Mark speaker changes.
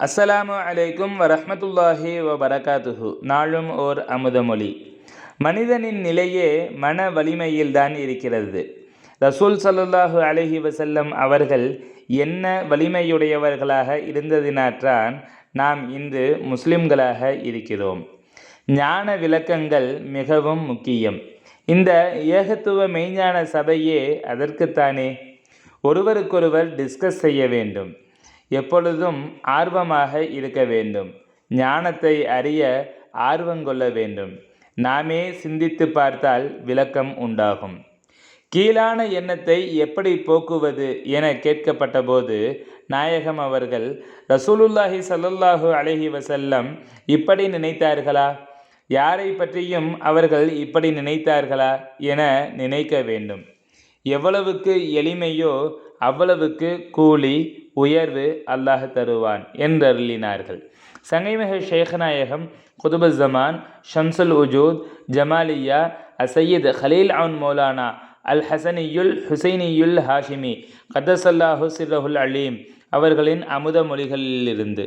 Speaker 1: அஸ்ஸலாமு அலைக்கும் வரஹ்மத்துல்லாஹி வ நாளும் ஓர் அமுதமொழி. மனிதனின் நிலையே மன வலிமையில்தான் இருக்கிறது. ரசூல் சல்லுல்லாஹு அலஹி வசல்லம் அவர்கள் என்ன வலிமையுடையவர்களாக இருந்ததினாற்றான் நாம் இன்று முஸ்லிம்களாக இருக்கிறோம். ஞான விளக்கங்கள் மிகவும் முக்கியம். இந்த ஏகத்துவ மெய்ஞான சபையே அதற்குத்தானே. ஒருவருக்கொருவர் டிஸ்கஸ் செய்ய வேண்டும். எப்பொழுதும் ஆர்வமாக இருக்க வேண்டும். ஞானத்தை அறிய ஆர்வங்கொள்ள வேண்டும். நாமே சிந்தித்து பார்த்தால் விளக்கம் உண்டாகும். கீழான எண்ணத்தை எப்படி போக்குவது என கேட்கப்பட்டபோது நாயகம் அவர்கள் ரசூலுல்லாஹி சல்லுல்லாஹு அலஹி வசல்லம் இப்படி நினைத்தார்களா? யாரை பற்றியும் அவர்கள் இப்படி நினைத்தார்களா? என நினைக்க வேண்டும். எவ்வளவுக்கு எளிமையோ அவ்வளவுக்கு கூலி உயர்வு அல்லாஹ் தருவான் என்றருளினார்கள். சங்கைமிக ஷேഖநாயகம் குதுபுஸ்ஸமான் ஜமான் ஷம்சுல் உஜூத் ஜமாலியா அசையீத் ஹலீல் அவுன் மௌலானா அல் ஹசனியுல் ஹுசைனியுல் ஹாஷிமி கதசல்லாஹு சிர்ரஹுல் அலீம் அவர்களின் அமுத மொழிகளிலிருந்து.